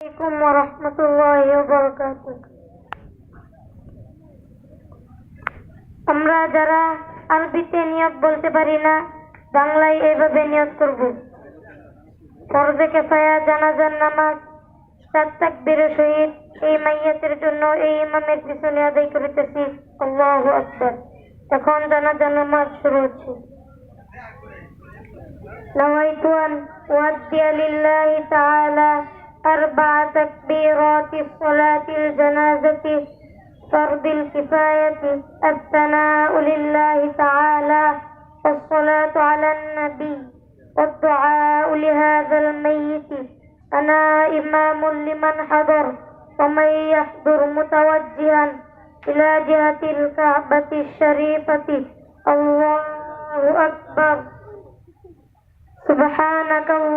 عليكم ورحمة الله وبركاته আমরা যারা আরবিতে নিয়ত বলতে পারি না বাংলায় এইভাবে নিয়ত করব ফরজে কেফায়া জানাজার নামাজ সাত তাকবীরের সহিত এই মাইয়াতের জন্য এই ইমামের পিছনে আদায় করিতেছি আল্লাহু আকবার এখন জানাজার নামাজ শুরু হচ্ছে نويت أن أؤدي لله تعالى أربع تكبيرات الصلاة الجنازة فرض الكفاية الثناء لله تعالى والصلاة على النبي والدعاء لهذا الميت. أنا إمام لمن حضر ومن يحضر متوجها إلى جهة الكعبة الشريفة. الله أكبر. سبحانك اللهم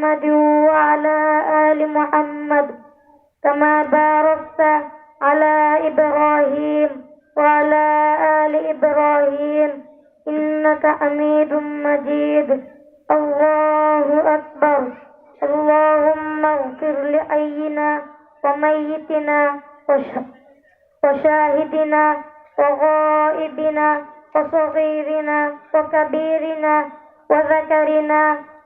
محمد وعلى آل محمد كما باركت على إبراهيم وعلى آل إبراهيم إنك حميد مجيد. الله أكبر. اللهم اغفر لحينا وميتنا وش- وشاهدنا وغائبنا وصغيرنا وكبيرنا وذكرنا